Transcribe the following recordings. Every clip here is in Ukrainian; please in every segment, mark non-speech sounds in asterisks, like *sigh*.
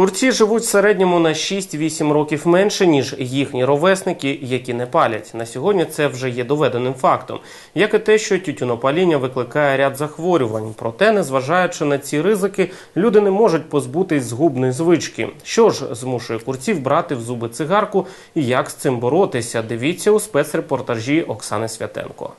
Курці живуть в середньому на 6-8 років менше, ніж їхні ровесники, які не палять. На сьогодні це вже є доведеним фактом, як і те, що тютюнопаління викликає ряд захворювань. Проте, незважаючи на ці ризики, люди не можуть позбутись згубної звички. Що ж змушує курців брати в зуби цигарку і як з цим боротися? Дивіться у спецрепортажі Оксани Святенко.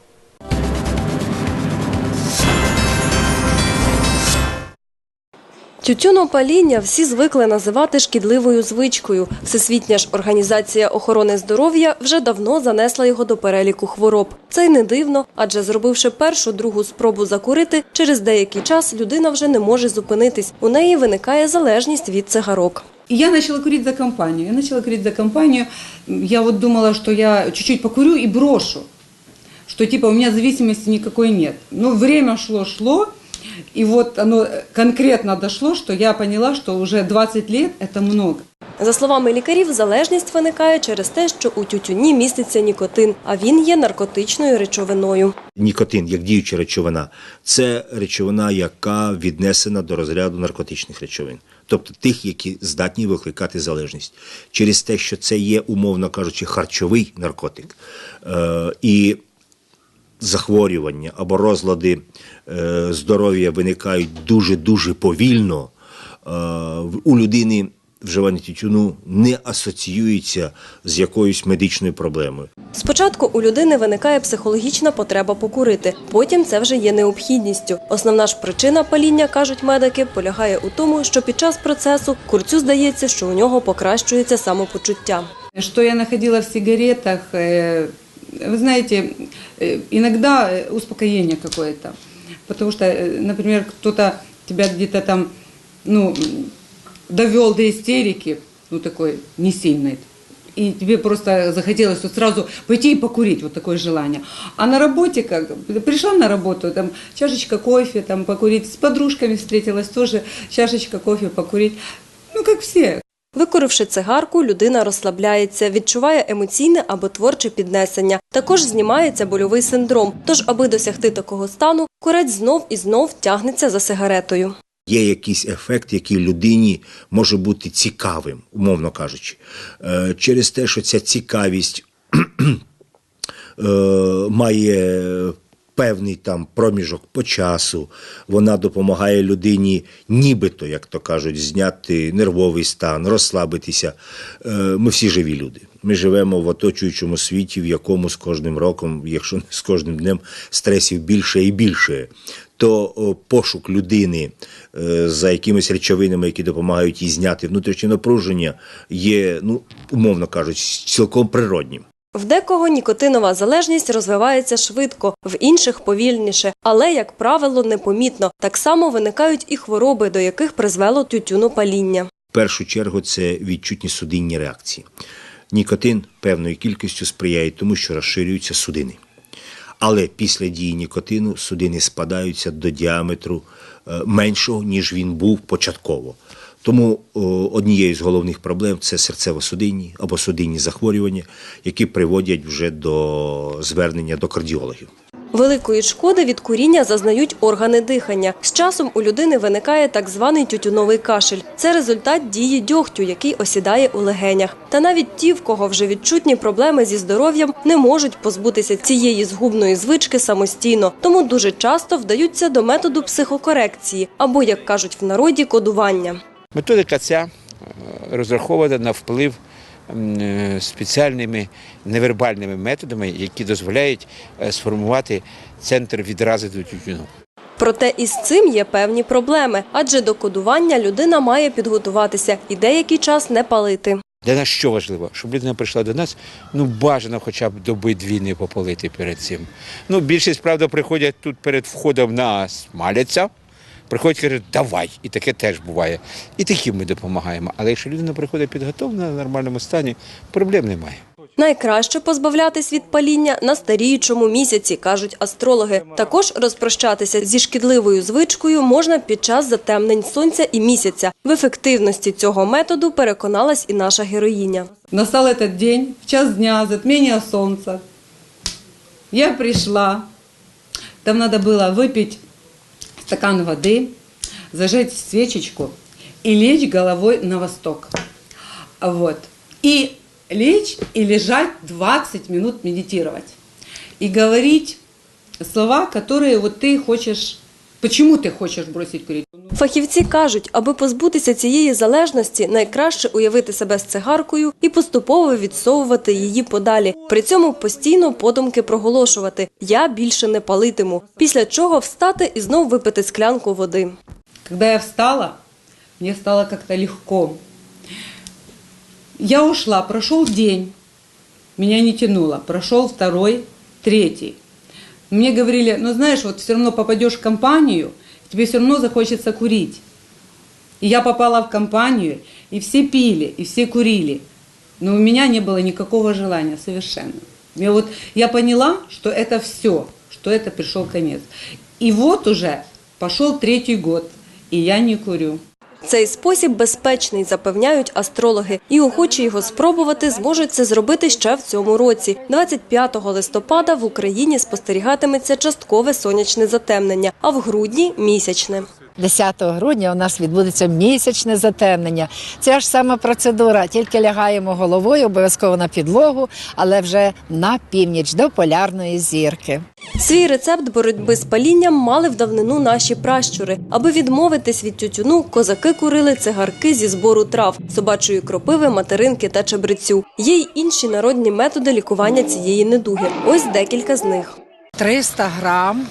Тютюнопаління всі звикли називати шкідливою звичкою. Всесвітня ж організація охорони здоров'я вже давно занесла його до переліку хвороб. Це й не дивно, адже зробивши першу другу спробу закурити, через деякий час людина вже не може зупинитись. У неї виникає залежність від цигарок. Я начала курить за компанию. Я начала курить за компанию. Я вот думала, что я чуть-чуть покурю и брошу. Что типа у меня зависимости никакой нет. Но время шло, шло. И вот оно конкретно дошло, что я поняла, что уже 20 лет это много. За словами лікарів, залежність виникає через те, що у тютюні міститься нікотин, а він є наркотичною речовиною. Нікотин, як діюча речовина, це речовина, яка віднесена до розряду наркотичних речовин, тобто тих, які здатні викликати залежність, через те, що це є, умовно кажучи, харчовий наркотик. Е, і захворювання або розлади е, здоров'я виникають дуже-дуже повільно, е, у людини вживання тютюну не асоціюється з якоюсь медичною проблемою. Спочатку у людини виникає психологічна потреба покурити, потім це вже є необхідністю. Основна ж причина паління, кажуть медики, полягає у тому, що під час процесу курцю здається, що у нього покращується самопочуття. Что я находила в сигаретах, э, вы знаете, э, иногда э, успокоение какое-то. Потому что, э, например, кто-то тебя где-то там, ну, довел до истерики, ну, такой не сильной, и тебе просто захотелось вот сразу пойти и покурить, вот такое желание. А на работе как, пришла на работу, там чашечка кофе, там покурить, с подружками встретилась тоже, чашечка кофе покурить, ну, как все, Викуривши цигарку, людина розслабляється, відчуває емоційне або творче піднесення. Також знімається больовий синдром. Тож, аби досягти такого стану, курець знов і знов тягнеться за сигаретою. Є якийсь ефект, який людині може бути цікавим, умовно кажучи, Е, через те, що ця цікавість *clears throat* е, має певний там проміжок по часу, вона допомагає людині, нібито, як то кажуть, зняти нервовий стан, розслабитися. Е, Ми всі живі люди. Ми живемо в оточуючому світі, в якому з кожним роком, якщо не з кожним днем, стресів більше і більше. То пошук людини е, за якимись речовинами, які допомагають їй зняти внутрішнє напруження, є, ну умовно кажучи, цілком природнім. В декого нікотинова залежність розвивається швидко, в інших повільніше, але, як правило, непомітно. Так само виникають і хвороби, до яких призвело тютюнопаління. В першу чергу це відчутні судинні реакції. Нікотин певною кількістю сприяє тому, що розширюються судини. Але після дії нікотину судини спадаються до діаметру е, меншого, ніж він був початково. Тому однією з головних проблем це серцево-судинні або судинні захворювання, які приводять вже до звернення до кардіологів. Великої шкоди від куріння зазнають органи дихання. З часом у людини виникає так званий тютюновий кашель. Це результат дії дьогтю, який осідає у легенях. Та навіть ті, в кого вже відчутні проблеми зі здоров'ям, не можуть позбутися цієї згубної звички самостійно, тому дуже часто вдаються до методу психокорекції або, як кажуть в народі, кодування. Методика ця е, розрахована на вплив е, спеціальними невербальними методами, які дозволяють е, сформувати центр відрази до тютюну. Проте із цим є певні проблеми, адже до кодування людина має підготуватися і деякий час не палити. Для нас що важливо? Щоб людина прийшла до нас, ну бажано хоча б доби дві не попалити перед цим. Ну, більшість, правда, приходять тут перед входом на смаляться, приходять і кажуть, давай. І таке теж буває. І таким ми допомагаємо. Але якщо людина приходить підготовлена в нормальному стані, проблем немає. Найкраще позбавлятись від паління на старіючому місяці, кажуть астрологи. Також розпрощатися зі шкідливою звичкою можна під час затемнень сонця і місяця. В ефективності цього методу переконалась і наша героїня. Настал этот день, в час дня, затмение солнца. Я пришла. Там надо было выпить стакан воды, зажечь свечечку и лечь головой на восток. Вот. И лечь и лежать 20 минут медитировать. И говорить слова, которые вот ты хочешь, почему ты хочешь бросить курить. Фахівці кажуть, аби позбутися цієї залежності, найкраще уявити себе з цигаркою і поступово відсовувати її подалі. При цьому постійно подумки проголошувати Я більше не палитиму. Після чого встати і знов випити склянку води. Когда я встала, мне стало как-то легко. Я ушла, прошел день, меня не тянуло, прошел второй, третий. Мне говорили, ну знаешь, вот все равно попадешь в компанию, тебе все равно захочется курить. И я попала в компанию, и все пили, и все курили. Но у меня не было никакого желания совершенно. Я, вот, я поняла, что это все, что это пришел конец. И вот уже пошел третий год, и я не курю. Цей спосіб безпечний, запевняють астрологи, і охочі його спробувати зможуть це зробити ще в цьому році. 25 листопада в Україні спостерігатиметься часткове сонячне затемнення, а в грудні місячне. 10 грудня у нас відбудеться місячне затемнення. Це ж сама процедура, тільки лягаємо головою, обов'язково на підлогу, але вже на північ до полярної зірки. Свій рецепт боротьби з палінням мали в давнину наші пращури. Аби відмовитись від тютюну, козаки курили цигарки зі збору трав, собачої кропиви, материнки та чебрецю. Є й інші народні методи лікування цієї недуги. Ось декілька з них. 300 грам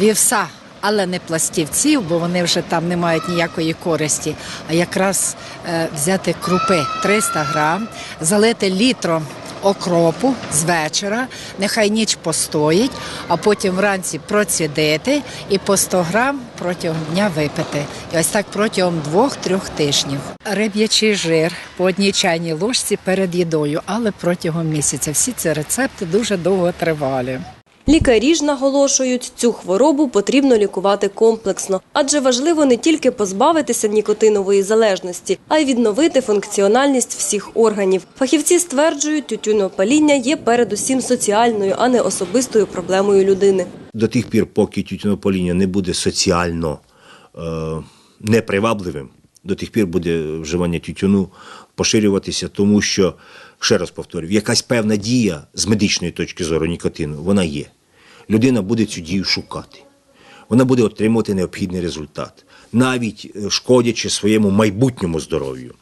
вівса, але не пластівців, бо вони вже там не мають ніякої користі. А якраз е, взяти крупи 300 грам, залити літром окропу з вечора, нехай ніч постоїть, а потім вранці процідити і по 100 грам протягом дня випити. І ось так протягом двох-трьох тижнів. Риб'ячий жир по одній чайній ложці перед їдою, але протягом місяця. Всі ці рецепти дуже довго тривалі. Лікарі ж наголошують, цю хворобу потрібно лікувати комплексно, адже важливо не тільки позбавитися нікотинової залежності, а й відновити функціональність всіх органів. Фахівці стверджують, тютюнопаління є передусім соціальною, а не особистою проблемою людини. До тих пір, поки тютюнопаління не буде соціально е, непривабливим, до тих пір буде вживання тютюну поширюватися, тому що, ще раз повторюю, якась певна дія з медичної точки зору нікотину, вона є. Людина буде цю дію шукати. Вона буде отримувати необхідний результат, навіть е, шкодячи своєму майбутньому здоров'ю.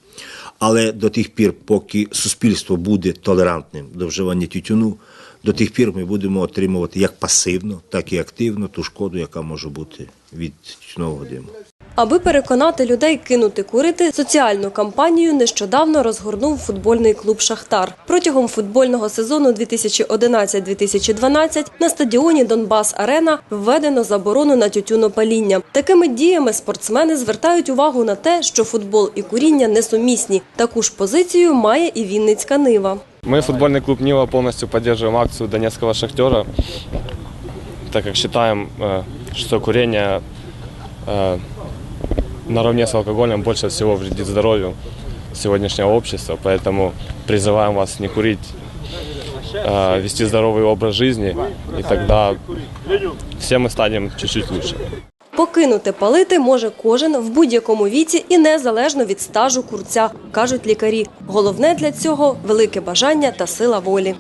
Але до тих пір, поки суспільство буде толерантним до вживання тютюну, до тих пір ми будемо отримувати як пасивно, так і активно ту шкоду, яка може бути від тютюнового диму. Аби переконати людей кинути курити, соціальну кампанію нещодавно розгорнув футбольний клуб Шахтар. Протягом футбольного сезону 2011-2012 на стадіоні Донбас Арена введено заборону на тютюнопаління. Такими діями спортсмени звертають увагу на те, що футбол і куріння несумісні. Таку ж позицію має і Вінницька Нива. Мы, футбольный клуб Нива, полностью поддерживаем акцию Донецкого «Шахтера», так как считаем, э, что курение э, наравне с алкоголем больше всего вредит здоровью сегодняшнего общества. Поэтому призываем вас не курить, э, вести здоровый образ жизни, и тогда все мы станем чуть-чуть лучше. Покинути палити може кожен в будь-якому віці і незалежно від стажу курця, кажуть лікарі. Головне для цього велике бажання та сила волі.